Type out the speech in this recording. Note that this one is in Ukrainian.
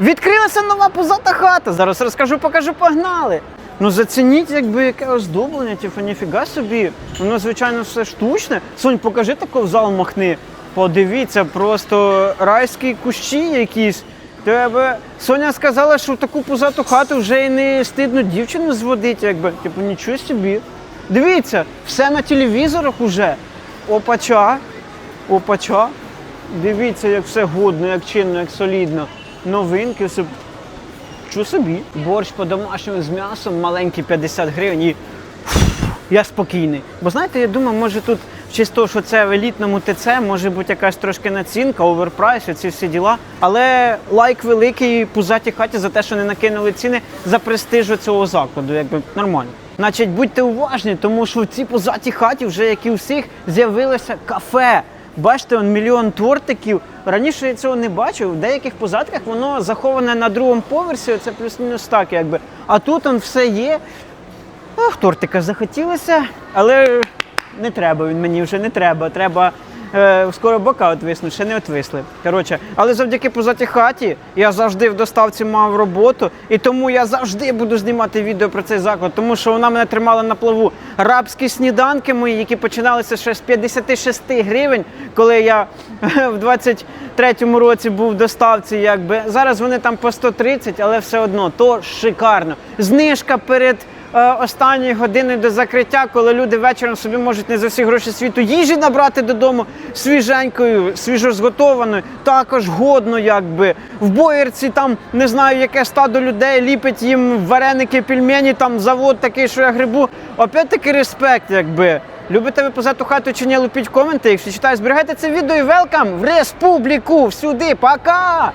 Відкрилася нова позата хата. Зараз розкажу, покажу, погнали. Ну зацініть, якби яке оздоблення, типу, ніфіга собі. Воно, звичайно, все штучне. Сонь, покажи тако в зал махни. Подивіться, просто райські кущі якісь. Тебе Соня сказала, що в таку позату хату вже і не стидно дівчину зводити, якби. Типу, нічого собі. Дивіться, все на телевізорах уже. Опача. Опача. Дивіться, як все годно, як чинно, як солідно. Новинки, все. Чу собі. Борщ по-домашньому з м'ясом, маленький 50 гривень і я спокійний. Бо знаєте, я думаю, може тут того, що це в елітному ТЦ, може бути якась трошки націнка, оверпрайс, ці всі діла. Але лайк великий пузатій хаті за те, що не накинули ціни за престиж цього закладу. Якби нормально. Значить, будьте уважні, тому що в цій пузатій хаті, вже як і у всіх, з'явилося кафе. Бачите, он мільйон тортиків. Раніше я цього не бачив. В деяких позадках воно заховане на другому поверсі, це плюс-мінус так, якби. А тут он все є. Ох, тортика захотілося, але не треба він мені вже не треба. Треба е, скоро бока отвиснуть, ще не отвисли. Коротше, але завдяки позатій хаті я завжди в доставці мав роботу, і тому я завжди буду знімати відео про цей заклад, тому що вона мене тримала на плаву. Рабські сніданки мої, які починалися ще з 56 гривень, коли я в 23-му році був в доставці. Якби зараз вони там по 130, але все одно то шикарно. Знижка перед останньої години до закриття, коли люди вечором собі можуть не за всі гроші світу їжі набрати додому свіженькою, свіжозготованою, також годно, якби в боєрці там не знаю, яке стадо людей ліпить їм вареники, пельмені, там завод такий, що я грибу. Опять таки респект, якби. Любите ви позату хату чи ні, лупіть коменти. Якщо читаю, зберігайте це відео і велкам в республіку. Всюди, пока!